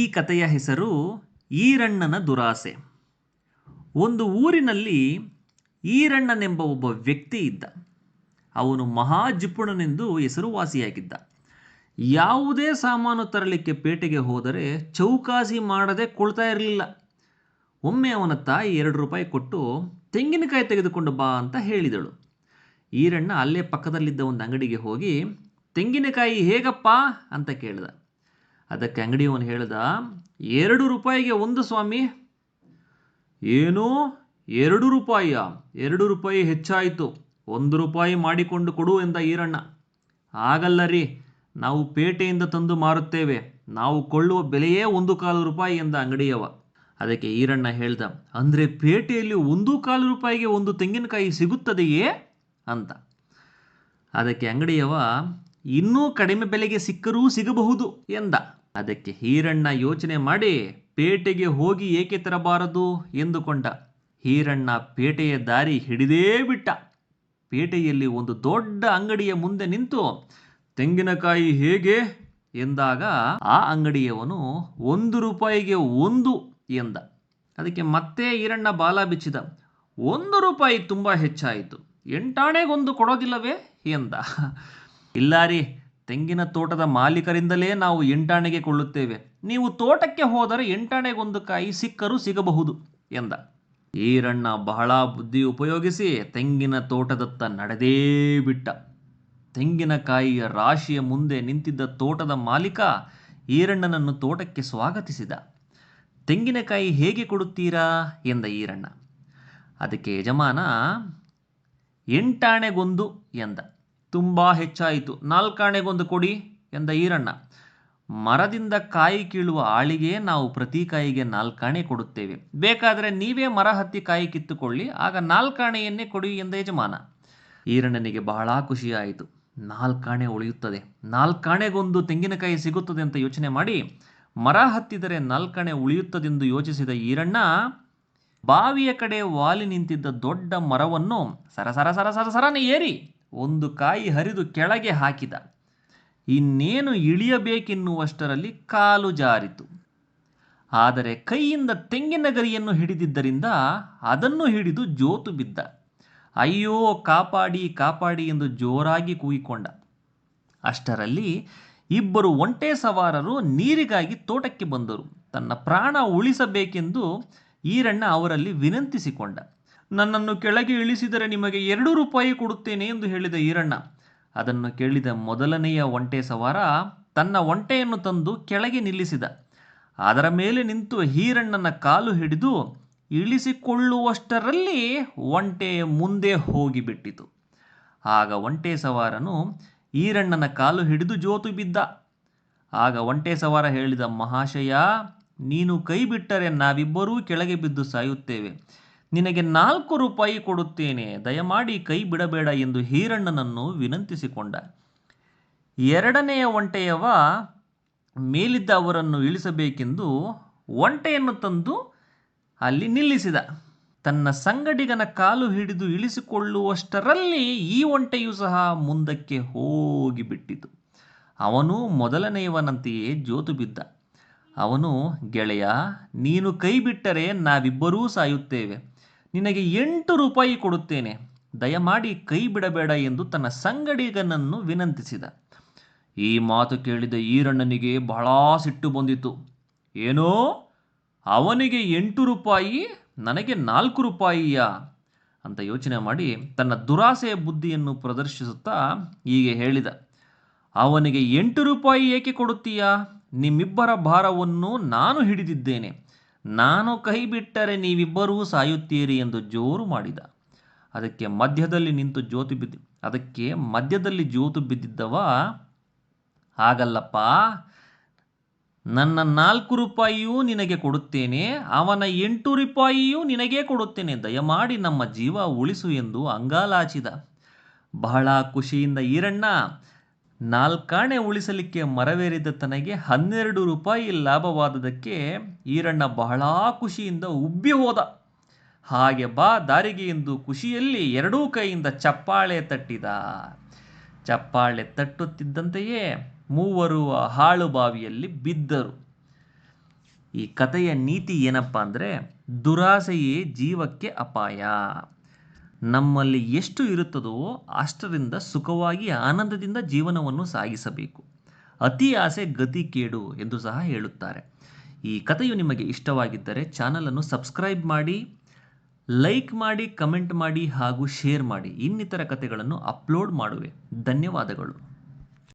ಈ ಕಥೆಯ ಹೆಸರು ಈರಣ್ಣನ ದುರಾಸೆ. ಒಂದು ಊರಿನಲ್ಲಿ ಈರಣ್ಣನೆಂಬ ಒಬ್ಬ ವ್ಯಕ್ತಿ ಇದ್ದ. ಅವನು ಮಹಾಜಿಪುಣನೆಂದು ಹೆಸರುವಾಸಿಯಾಗಿದ್ದ. ಯಾವುದೇ ಸಾಮಾನು ತರಲಿಕ್ಕೆ ಪೇಟೆಗೆ ಹೋದರೆ ಚೌಕಾಸಿ ಮಾಡದೆ ಕೊಳ್ತಾ ಇರಲಿಲ್ಲ. ಒಮ್ಮೆ ಅವನ ತಾಯಿ ಎರಡು ರೂಪಾಯಿ ಕೊಟ್ಟು, ತೆಂಗಿನಕಾಯಿ ತೆಗೆದುಕೊಂಡು ಬಾ ಅಂತ ಹೇಳಿದಳು. ಈರಣ್ಣ ಅಲ್ಲೇ ಪಕ್ಕದಲ್ಲಿದ್ದ ಒಂದು ಅಂಗಡಿಗೆ ಹೋಗಿ, ತೆಂಗಿನಕಾಯಿ ಹೇಗಪ್ಪ? ಅಂತ ಕೇಳಿದ. ಅದಕ್ಕೆ ಅಂಗಡಿಯವನು ಹೇಳ್ದ, ಎರಡು ರೂಪಾಯಿಗೆ ಒಂದು ಸ್ವಾಮಿ. ಏನು? ಎರಡು ರೂಪಾಯಿಯ? ಎರಡು ರೂಪಾಯಿ ಹೆಚ್ಚಾಯಿತು. ಒಂದು ರೂಪಾಯಿ ಮಾಡಿಕೊಂಡು ಕೊಡು ಎಂದ ಈರಣ್ಣ. ಆಗಲ್ಲ ರೀ. ನಾವು ಪೇಟೆಯಿಂದ ತಂದು ಮಾರುತ್ತೇವೆ. ನಾವು ಕೊಳ್ಳುವ ಬೆಲೆಯೇ ಒಂದು ಕಾಲು ರೂಪಾಯಿ ಎಂದ ಅಂಗಡಿಯವ. ಅದಕ್ಕೆ ಈರಣ್ಣ ಹೇಳ್ದ, ಅಂದರೆ ಪೇಟೆಯಲ್ಲಿ ಒಂದು ಕಾಲು ರೂಪಾಯಿಗೆ ಒಂದು ತೆಂಗಿನಕಾಯಿ ಸಿಗುತ್ತದೆಯೇ? ಅಂತ. ಅದಕ್ಕೆ ಅಂಗಡಿಯವ, ಇನ್ನೂ ಕಡಿಮೆ ಬೆಲೆಗೆ ಸಿಕ್ಕರೂ ಸಿಗಬಹುದು ಎಂದ. ಅದಕ್ಕೆ ಹೀರಣ್ಣ ಯೋಚನೆ ಮಾಡಿ ಪೇಟೆಗೆ ಹೋಗಿ ಏಕೆ ತರಬಾರದು ಎಂದುಕೊಂಡ. ಹೀರಣ್ಣ ಪೇಟೆಯ ದಾರಿ ಹಿಡಿದೇ ಬಿಟ್ಟ. ಪೇಟೆಯಲ್ಲಿ ಒಂದು ದೊಡ್ಡ ಅಂಗಡಿಯ ಮುಂದೆ ನಿಂತು, ತೆಂಗಿನಕಾಯಿ ಹೇಗೆ? ಎಂದಾಗ ಆ ಅಂಗಡಿಯವನು ಒಂದು ರೂಪಾಯಿಗೆ ಒಂದು ಎಂದ. ಅದಕ್ಕೆ ಮತ್ತೆ ಈರಣ್ಣ ಬಾಲ ಬಿಚ್ಚಿದ. ಒಂದು ರೂಪಾಯಿ ತುಂಬ ಹೆಚ್ಚಾಯಿತು. ಎಂಟಾಣೆಗೊಂದು ಕೊಡೋದಿಲ್ಲವೇ? ಎಂದ. ಇಲ್ಲ ರೀ ತೆಂಗಿನ ತೋಟದ ಮಾಲೀಕರಿಂದಲೇ ನಾವು ಎಂಟಾಣೆಗೆ ಕೊಳ್ಳುತ್ತೇವೆ. ನೀವು ತೋಟಕ್ಕೆ ಹೋದರೆ ಎಂಟಾಣೆಗೊಂದು ಕಾಯಿ ಸಿಕ್ಕರೂ ಸಿಗಬಹುದು ಎಂದ. ಈರಣ್ಣ ಬಹಳ ಬುದ್ಧಿ ಉಪಯೋಗಿಸಿ ತೆಂಗಿನ ತೋಟದತ್ತ ನಡೆದೇ ಬಿಟ್ಟ. ತೆಂಗಿನಕಾಯಿಯ ರಾಶಿಯ ಮುಂದೆ ನಿಂತಿದ್ದ ತೋಟದ ಮಾಲೀಕ ಈರಣ್ಣನನ್ನು ತೋಟಕ್ಕೆ ಸ್ವಾಗತಿಸಿದ. ತೆಂಗಿನಕಾಯಿ ಹೇಗೆ ಕೊಡುತ್ತೀರಾ ಎಂದ ಈರಣ್ಣ. ಅದಕ್ಕೆ ಯಜಮಾನ, ಎಂಟಾಣೆಗೊಂದು ಎಂದ. ತುಂಬ ಹೆಚ್ಚಾಯಿತು. ನಾಲ್ಕಾಣೆಗೊಂದು ಕೊಡಿ ಎಂದ ಈರಣ್ಣ. ಮರದಿಂದ ಕಾಯಿ ಕೀಳುವ ಆಳಿಗೆ ನಾವು ಪ್ರತಿ ಕಾಯಿಗೆ ನಾಲ್ಕಾಣೆ ಕೊಡುತ್ತೇವೆ. ಬೇಕಾದರೆ ನೀವೇ ಮರ ಹತ್ತಿ ಕಾಯಿ ಕಿತ್ತುಕೊಳ್ಳಿ, ಆಗ ನಾಲ್ಕಾಣೆಯನ್ನೇ ಕೊಡಿ ಎಂದ ಯಜಮಾನ. ಈರಣ್ಣನಿಗೆ ಬಹಳ ಖುಷಿಯಾಯಿತು. ನಾಲ್ಕಾಣೆ ಉಳಿಯುತ್ತದೆ. ನಾಲ್ಕಾಣೆಗೊಂದು ತೆಂಗಿನಕಾಯಿ ಸಿಗುತ್ತದೆ ಅಂತ ಯೋಚನೆ ಮಾಡಿ, ಮರ ಹತ್ತಿದರೆ ನಾಲ್ಕಾಣೆ ಉಳಿಯುತ್ತದೆಂದು ಯೋಚಿಸಿದ ಈರಣ್ಣ, ಬಾವಿಯ ಕಡೆ ವಾಲಿ ನಿಂತಿದ್ದ ದೊಡ್ಡ ಮರವನ್ನು ಸರಸರ ಸರಸರ ಸರ ಸರನೆ ಏರಿ ಒಂದು ಕಾಯಿ ಹರಿದು ಕೆಳಗೆ ಹಾಕಿದ. ಇನ್ನೇನು ಇಳಿಯಬೇಕೆನ್ನುವಷ್ಟರಲ್ಲಿ ಕಾಲು ಜಾರಿತು. ಆದರೆ ಕೈಯಿಂದ ತೆಂಗಿನ ಗರಿಯನ್ನು ಹಿಡಿದಿದ್ದರಿಂದ ಅದನ್ನು ಹಿಡಿದು ಜೋತು ಬಿದ್ದ. ಅಯ್ಯೋ, ಕಾಪಾಡಿ ಕಾಪಾಡಿ ಎಂದು ಜೋರಾಗಿ ಕೂಗಿಕೊಂಡ. ಅಷ್ಟರಲ್ಲಿ ಇಬ್ಬರು ಒಂಟೆ ಸವಾರರು ನೀರಿಗಾಗಿ ತೋಟಕ್ಕೆ ಬಂದರು. ತನ್ನ ಪ್ರಾಣ ಉಳಿಸಬೇಕೆಂದು ಈರಣ್ಣ ಅವರಲ್ಲಿ ವಿನಂತಿಸಿಕೊಂಡ. ನನ್ನನ್ನು ಕೆಳಗೆ ಇಳಿಸಿದರೆ ನಿಮಗೆ ಎರಡು ರೂಪಾಯಿ ಕೊಡುತ್ತೇನೆ ಎಂದು ಹೇಳಿದ ಈರಣ್ಣ. ಅದನ್ನು ಕೇಳಿದ ಮೊದಲನೆಯ ಒಂಟೆ ಸವಾರ ತನ್ನ ಒಂಟೆಯನ್ನು ತಂದು ಕೆಳಗೆ ನಿಲ್ಲಿಸಿದ. ಅದರ ಮೇಲೆ ನಿಂತು ಈರಣ್ಣನ ಕಾಲು ಹಿಡಿದು ಇಳಿಸಿಕೊಳ್ಳುವಷ್ಟರಲ್ಲಿ ಒಂಟೆ ಮುಂದೆ ಹೋಗಿಬಿಟ್ಟಿತು. ಆಗ ಒಂಟೆ ಸವಾರನು ಈರಣ್ಣನ ಕಾಲು ಹಿಡಿದು ಜೋತು ಬಿದ್ದ. ಆಗ ಒಂಟೆ ಸವಾರ ಹೇಳಿದ ಮಹಾಶಯ, ನೀನು ಕೈ ಬಿಟ್ಟರೆ ನಾವಿಬ್ಬರೂ ಕೆಳಗೆ ಬಿದ್ದು ಸಾಯುತ್ತೇವೆ. ನಿನಗೆ ನಾಲ್ಕು ರೂಪಾಯಿ ಕೊಡುತ್ತೇನೆ, ದಯಮಾಡಿ ಕೈ ಬಿಡಬೇಡ ಎಂದು ಹೀರಣ್ಣನನ್ನು ವಿನಂತಿಸಿಕೊಂಡ. ಎರಡನೆಯ ಒಂಟೆಯವ ಮೇಲಿದ್ದ ಅವರನ್ನು ಇಳಿಸಬೇಕೆಂದು ಒಂಟೆಯನ್ನು ತಂದು ಅಲ್ಲಿ ನಿಲ್ಲಿಸಿದ. ತನ್ನ ಸಂಗಡಿಗನ ಕಾಲು ಹಿಡಿದು ಇಳಿಸಿಕೊಳ್ಳುವಷ್ಟರಲ್ಲಿ ಈ ಒಂಟೆಯು ಸಹ ಮುಂದಕ್ಕೆ ಹೋಗಿಬಿಟ್ಟಿತು. ಅವನು ಮೊದಲನೆಯವನಂತೆಯೇ ಜೋತು ಬಿದ್ದ. ಅವನು, ಗೆಳೆಯ, ನೀನು ಕೈ ಬಿಟ್ಟರೆ ನಾವಿಬ್ಬರೂ ಸಾಯುತ್ತೇವೆ. ನಿನಗೆ ಎಂಟು ರೂಪಾಯಿ ಕೊಡುತ್ತೇನೆ. ದಯಮಾಡಿ ಕೈ ಬಿಡಬೇಡ ಎಂದು ತನ್ನ ಸಂಗಡಿಗನನ್ನು ವಿನಂತಿಸಿದ. ಈ ಮಾತು ಕೇಳಿದ ಈರಣ್ಣನಿಗೆ ಬಹಳ ಸಿಟ್ಟು ಬಂದಿತು ಏನೋ? ಅವನಿಗೆ ಎಂಟು ರೂಪಾಯಿ, ನನಗೆ ನಾಲ್ಕು ರೂಪಾಯಿಯ? ಅಂತ ಯೋಚನೆ ಮಾಡಿ ತನ್ನ ದುರಾಸೆಯ ಬುದ್ಧಿಯನ್ನು ಪ್ರದರ್ಶಿಸುತ್ತಾ ಹೀಗೆ ಹೇಳಿದ. ಅವನಿಗೆ ಎಂಟು ರೂಪಾಯಿ ಏಕೆ ಕೊಡುತ್ತೀಯಾ? ನಿಮ್ಮಿಬ್ಬರ ಭಾರವನ್ನು ನಾನು ಹಿಡಿದಿದ್ದೇನೆ. ನಾನು ಕೈ ಬಿಟ್ಟರೆ ನೀವಿಬ್ಬರೂ ಸಾಯುತ್ತೀರಿ ಎಂದು ಜೋರು ಮಾಡಿದ. ಅದಕ್ಕೆ ಮಧ್ಯದಲ್ಲಿ ನಿಂತು ಜ್ಯೋತು ಬಿದ್ದ. ಅದಕ್ಕೆ ಮಧ್ಯದಲ್ಲಿ ಜ್ಯೋತು ಬಿದ್ದಿದ್ದವ? ಹಾಗಲ್ಲಪ್ಪ, ನನ್ನ ನಾಲ್ಕು ರೂಪಾಯಿಯೂ ನಿನಗೆ ಕೊಡುತ್ತೇನೆ, ಅವನ ಎಂಟು ರೂಪಾಯಿಯೂ ನಿನಗೇ ಕೊಡುತ್ತೇನೆ. ದಯಮಾಡಿ ನಮ್ಮ ಜೀವ ಉಳಿಸು ಎಂದು ಅಂಗಾಲಾಚಿದ. ಬಹಳ ಖುಷಿಯಿಂದ, ಈರಣ್ಣ ನಾಲ್ಕಾಣೆ ಉಳಿಸಲಿಕ್ಕೆ ಮರವೇರಿದ ತನಗೆ ಹನ್ನೆರಡು ರೂಪಾಯಿ ಲಾಭವಾದದಕ್ಕೆ ಈರಣ್ಣ ಬಹಳ ಖುಷಿಯಿಂದ ಉಬ್ಬಿ ಹೋದ. ಹಾಗೆ ಬಾ ದಾರಿಗೆ ಎಂದು ಖುಷಿಯಲ್ಲಿ ಎರಡೂ ಕೈಯಿಂದ ಚಪ್ಪಾಳೆ ತಟ್ಟಿದ. ಚಪ್ಪಾಳೆ ತಟ್ಟುತ್ತಿದ್ದಂತೆಯೇ ಮೂವರು ಹಾಳು ಬಾವಿಯಲ್ಲಿ ಬಿದ್ದರು. ಈ ಕಥೆಯ ನೀತಿ ಏನಪ್ಪ ಅಂದರೆ ದುರಾಸೆಯೇ ಜೀವಕ್ಕೆ ಅಪಾಯ. ನಮ್ಮಲ್ಲಿ ಎಷ್ಟು ಇರುತ್ತದೋ ಅಷ್ಟರಿಂದ ಸುಖವಾಗಿ ಆನಂದದಿಂದ ಜೀವನವನ್ನು ಸಾಗಿಸಬೇಕು. ಅತಿ ಆಸೆ ಗತಿ ಕೇಡು ಎಂದು ಸಹ ಹೇಳುತ್ತಾರೆ. ಈ ಕಥೆಯು ನಿಮಗೆ ಇಷ್ಟವಾಗಿದ್ದರೆ ಚಾನಲನ್ನು ಸಬ್ಸ್ಕ್ರೈಬ್ ಮಾಡಿ ಲೈಕ್ ಮಾಡಿ ಕಮೆಂಟ್ ಮಾಡಿ ಹಾಗೂ ಶೇರ್ ಮಾಡಿ. ಇನ್ನಿತರ ಕಥೆಗಳನ್ನು ಅಪ್ಲೋಡ್ ಮಾಡುವೆ. ಧನ್ಯವಾದಗಳು.